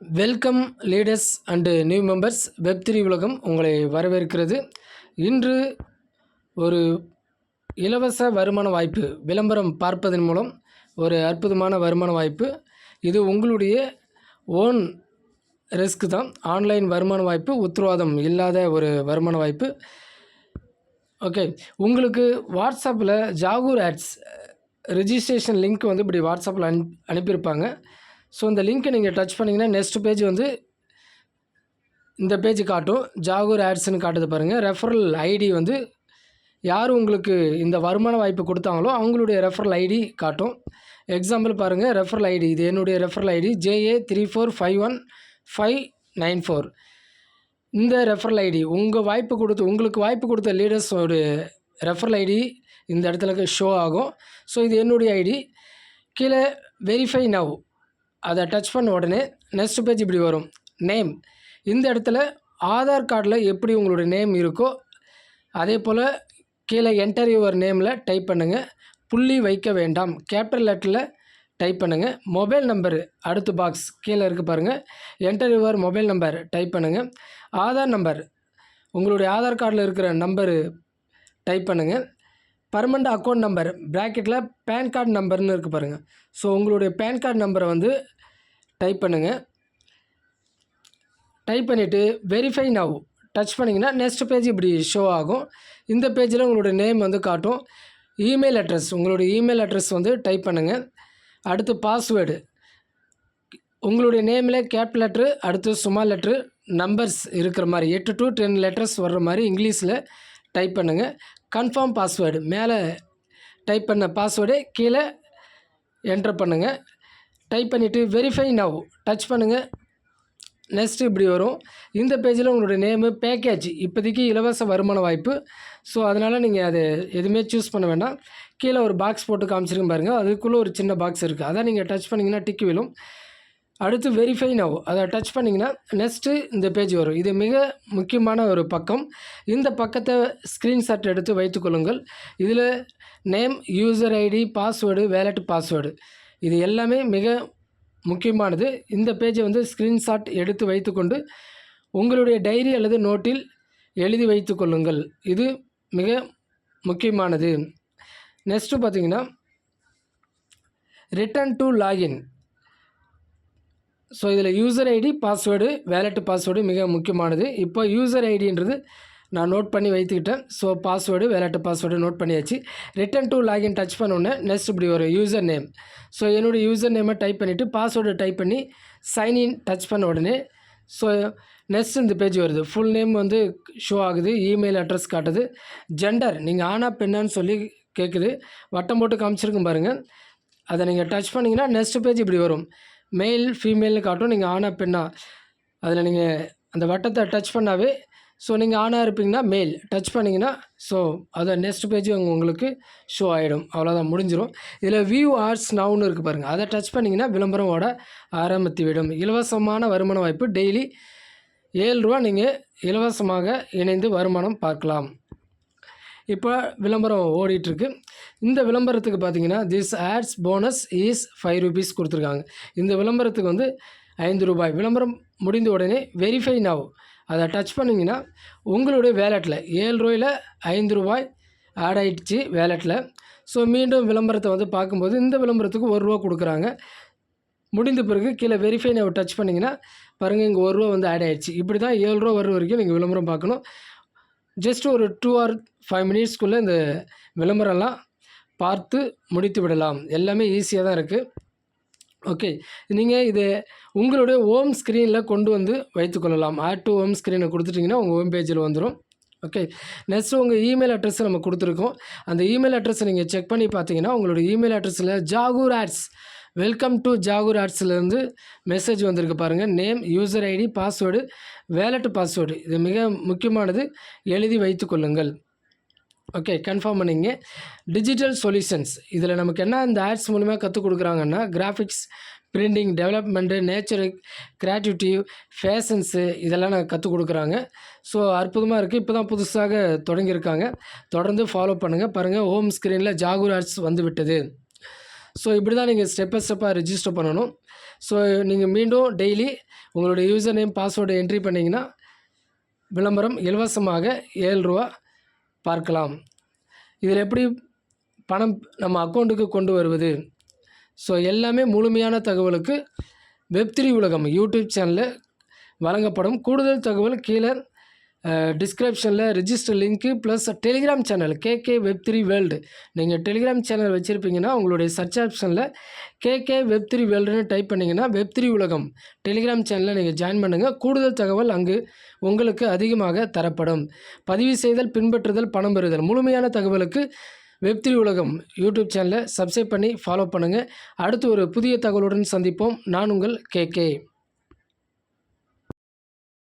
Welcome leaders and new members web three உலகம் உங்களை வரவேற்கிறது. இன்று ஒரு இலவச வருமான வாய்ப்பு விளம்பரம் பார்ப்பதன் மூலம் ஒரு அற்புதமான வருமான வாய்ப்பு. இது உங்களுடைய ஓன் ரிஸ்க் தான். ஆன்லைன் வருமான வாய்ப்பு உத்தரவாதம் இல்லாத ஒரு வருமான வாய்ப்பு. ஓகே உங்களுக்கு வாட்ஸ்அப்பில் ஜாகூர் ஆட்ஸ் ரிஜிஸ்ட்ரேஷன் லிங்க் வந்து இப்படி வாட்ஸ்அப்பில் அனுப் அனுப்பியிருப்பாங்க. ஸோ இந்த லிங்க்கை நீங்கள் டச் பண்ணிங்கன்னா நெக்ஸ்ட் பேஜ் வந்து இந்த பேஜ் காட்டும். ஜாகூர் ஆட்ஸ்னு காட்டுது பாருங்கள் ரெஃபரல் ஐடி வந்து யார் உங்களுக்கு இந்த வருமான வாய்ப்பு கொடுத்தாங்களோ அவங்களுடைய ரெஃபரல் ஐடி காட்டும். எக்ஸாம்பிள் பாருங்கள் ரெஃபரல் ஐடி இது என்னுடைய referral ID JA three four five one five nine four இந்த ரெஃபரல் ஐடி உங்கள் வாய்ப்பு கொடுத்து உங்களுக்கு வாய்ப்பு கொடுத்த லீடர்ஸோட ரெஃபரல் ஐடி இந்த இடத்துல ஷோ ஆகும். ஸோ இது என்னுடைய ஐடி கீழே வெரிஃபை நவ் அதை டச் பண்ண உடனே நெக்ஸ்ட் பேஜ் இப்படி வரும். நேம் இந்த இடத்துல ஆதார் கார்டில் எப்படி உங்களுடைய நேம் இருக்கோ அதே போல் கீழே என்டர் யுவர் நேமில் டைப் பண்ணுங்கள் புள்ளி வைக்க வேண்டாம். கேபிட்டல் லெட்டரில் டைப் பண்ணுங்கள் மொபைல் நம்பரு அடுத்த பாக்ஸ் கீழே இருக்குது பாருங்கள் enter your mobile number type பண்ணுங்கள் ஆதார் நம்பர் உங்களுடைய ஆதார் கார்டில் இருக்கிற நம்பரு டைப் பண்ணுங்கள் பர்மனண்ட் அக்கௌண்ட் நம்பர் ப்ராக்கெட்டில் பேன் கார்டு நம்பர்னு இருக்குது பாருங்கள் ஸோ உங்களுடைய பேன் கார்டு நம்பரை வந்து டைப் பண்ணுங்கள் டைப் பண்ணிவிட்டு வெரிஃபை நவ் டச் பண்ணிங்கன்னா நெக்ஸ்ட் பேஜ் இப்படி ஷோ ஆகும். இந்த பேஜில் உங்களுடைய நேம் வந்து காட்டும். இமெயில் அட்ரஸ் உங்களுடைய இமெயில் அட்ரஸ் வந்து டைப் பண்ணுங்கள் அடுத்து பாஸ்வேர்டு உங்களுடைய நேமில் கேப் லெட்ரு அடுத்து சும்மா லெட்ரு நம்பர்ஸ் இருக்கிற மாதிரி எட்டு டு டென் லெட்டர்ஸ் வர்ற மாதிரி இங்கிலீஷில் டைப் பண்ணுங்கள் கன்ஃபார்ம் பாஸ்வேர்டு மேலே டைப் பண்ண பாஸ்வேர்டு கீழே என்ட்ரு பண்ணுங்கள் டைப் பண்ணிவிட்டு வெரிஃபை நவ் டச் பண்ணுங்கள் நெக்ஸ்ட்டு இப்படி வரும். இந்த பேஜில் உங்களுடைய நேமு பேக்கேஜ் இப்போதைக்கு இலவச வருமான வாய்ப்பு. ஸோ அதனால் நீங்கள் அது எதுவுமே சூஸ் பண்ண வேண்டாம். கீழே ஒரு பாக்ஸ் போட்டு காமிச்சிருக்கு பாருங்கள் அதுக்குள்ளே ஒரு சின்ன பாக்ஸ் இருக்குது அதான் நீங்கள் டச் பண்ணிங்கன்னா டிக்கு விழும். அடுத்து வெரிஃபை நவ் அதை டச் பண்ணிங்கன்னா நெக்ஸ்ட்டு இந்த பேஜ் வரும். இது மிக முக்கியமான ஒரு பக்கம். இந்த பக்கத்தை ஸ்க்ரீன்ஷாட் எடுத்து வைத்துக்கொள்ளுங்கள் இதில் name user ID password wallet password இது எல்லாமே மிக முக்கியமானது. இந்த பேஜை வந்து ஸ்க்ரீன்ஷாட் எடுத்து வைத்துக்கொண்டு உங்களுடைய டைரி அல்லது நோட்டில் எழுதி வைத்துக்கொள்ளுங்கள் இது மிக முக்கியமானது. நெக்ஸ்ட்டு பார்த்தீங்கன்னா ரிட்டன் டு லாகின் ஸோ இதில் user ID password wallet password மிக முக்கியமானது. இப்போ யூசர் ஐடின்றது நான் நோட் பண்ணி வைத்துக்கிட்டேன். So password wallet password note பண்ணியாச்சு. ரிட்டன் டு லாகின் டச் பண்ணோன்னே நெக்ஸ்ட் இப்படி ஒரு யூசர் நேம் ஸோ என்னுடைய யூசர் நேமை டைப் பண்ணிவிட்டு பாஸ்வேர்டு டைப் பண்ணி சைன்இன் டச் பண்ண உடனே ஸோ நெக்ஸ்ட் இந்த பேஜ் வருது. ஃபுல் நேம் வந்து ஷோ ஆகுது இமெயில் அட்ரஸ் காட்டுது. ஜெண்டர் நீங்கள் ஆனா பெண்ணான்னு சொல்லி கேட்குது வட்டம் போட்டு காமிச்சிருக்கும் பாருங்கள் அதை நீங்கள் டச் பண்ணிங்கன்னா நெக்ஸ்ட் பேஜ் இப்படி வரும். மெயில் ஃபீமேல்னு காட்டும். நீங்கள் ஆனா பெண்ணா அதில் நீங்கள் அந்த வட்டத்தை டச் பண்ணாவே ஸோ நீங்கள் ஆனாக இருப்பீங்கன்னா மெயில் டச் பண்ணிங்கன்னா ஸோ அதை நெக்ஸ்ட் பேஜ் உங்களுக்கு ஷோ ஆகிடும் அவ்வளோதான் முடிஞ்சிடும் இதில் வியூ ஆர்ட்ஸ் நவுன்னு இருக்குது பாருங்கள் அதை டச் பண்ணிங்கன்னா விளம்பரம் ஓட ஆரம்பித்து விடும். இலவசமான வருமான வாய்ப்பு டெய்லி ஏழு ரூபா நீங்கள் இலவசமாக இணைந்து வருமானம் பார்க்கலாம். இப்போ விளம்பரம் ஓடிட்டுருக்கு இந்த விளம்பரத்துக்கு பார்த்தீங்கன்னா this ads bonus is five rupees கொடுத்துருக்காங்க. இந்த விளம்பரத்துக்கு வந்து ஐந்து ரூபாய். விளம்பரம் முடிந்த உடனே வெரிஃபை நவ் அதை டச் பண்ணிங்கன்னா உங்களுடைய வேலெட்டில் ஏழு ரூபாயில் ஐந்து ரூபாய் ஆட் ஆகிடுச்சு வேலெட்டில் ஸோ மீண்டும் விளம்பரத்தை வந்து பார்க்கும்போது இந்த விளம்பரத்துக்கு ஒரு ரூபா கொடுக்குறாங்க. முடிந்த பிறகு கீழே வெரிஃபை நவ் டச் பண்ணிங்கன்னா பாருங்கள் இங்கே ஒரு ரூபா வந்து ஆட் ஆகிடுச்சு இப்படி தான் ஏழு ரூபா வர வரைக்கும் நீங்கள் விளம்பரம் பார்க்கணும். ஜஸ்ட் ஒரு டூ ஆர் ஃபைவ் மினிட்ஸ்க்குள்ளே இந்த விளம்பரம்லாம் பார்த்து முடித்து விடலாம். எல்லாமே ஈஸியாக தான் இருக்குது ஓகே நீங்கள் இது உங்களுடைய ஹோம் ஸ்க்ரீனில் கொண்டு வந்து வைத்துக்கொள்ளலாம் ஆட் டு ஹோம் ஸ்க்ரீனை கொடுத்துட்டிங்கன்னா உங்கள் ஹோம் பேஜில் வந்துடும் ஓகே நெக்ஸ்ட்டு உங்கள் இமெயில் அட்ரஸை நம்ம கொடுத்துருக்கோம். அந்த இமெயில் அட்ரஸை நீங்கள் செக் பண்ணி பார்த்தீங்கன்னா உங்களோட இமெயில் அட்ரஸில் Jaguar ads welcome to Jaguar ஆட்ஸ்லேருந்து message வந்திருக்கு பாருங்கள் name user ID password wallet password இது மிக முக்கியமானது. எழுதி வைத்துக்கொள்ளுங்கள் ஓகே கன்ஃபார்ம் பண்ணிங்க. டிஜிட்டல் சொல்யூஷன்ஸ் இதில் நமக்கு என்ன இந்த ஆட்ஸ் மூலிமா கற்றுக் கொடுக்குறாங்கன்னா graphics printing development nature creativity fashions இதெல்லாம் நான் கற்றுக் கொடுக்குறாங்க. ஸோ அற்புதமாக இருக்குது இப்போ தான் புதுசாக தொடங்கியிருக்காங்க. தொடர்ந்து ஃபாலோ பண்ணுங்கள் பாருங்கள் ஹோம் ஸ்க்ரீனில் ஜாகூர் ஆட்ஸ் வந்து விட்டது ஸோ இப்படி தான் நீங்கள் ஸ்டெப் பை ஸ்டெப்பாக ரிஜிஸ்டர் பண்ணணும். ஸோ நீங்கள் மீண்டும் டெய்லி உங்களுடைய யூசர் நேம் பாஸ்வேர்டு என்ட்ரி பண்ணிங்கன்னா விளம்பரம் இலவசமாக ஏழு ரூபா பார்க்கலாம். இதில் எப்படி பணம் நம்ம அக்கௌண்ட்டுக்கு கொண்டு வருவது? ஸோ எல்லாமே முழுமையான தகவலுக்கு வெப்3 உலகம் யூடியூப் சேனலில் வழங்கப்படும். கூடுதல் தகவல் கீழே டிஸ்கிரிப்ஷனில் register link plus telegram channel KK web three world நீங்கள் டெலிகிராம் சேனல் வச்சுருப்பீங்கன்னா உங்களுடைய சர்ச் ஆப்ஷனில் கேகே வெப் த்ரீ வேர்ல்டுன்னு டைப் பண்ணிங்கன்னா வெப் த்ரீ உலகம். டெலிகிராம் சேனலில் நீங்கள் ஜாயின் பண்ணுங்கள் கூடுதல் தகவல் அங்கு உங்களுக்கு அதிகமாக தரப்படும். பதிவு செய்தல் பின்பற்றுதல் பணம் பெறுதல் முழுமையான தகவலுக்கு வெப் த்ரீ உலகம் யூடியூப் சேனலை சப்ஸ்கிரைப் பண்ணி ஃபாலோ பண்ணுங்கள் அடுத்து ஒரு புதிய தகவலுடன் சந்திப்போம். நான் உங்கள் கேகே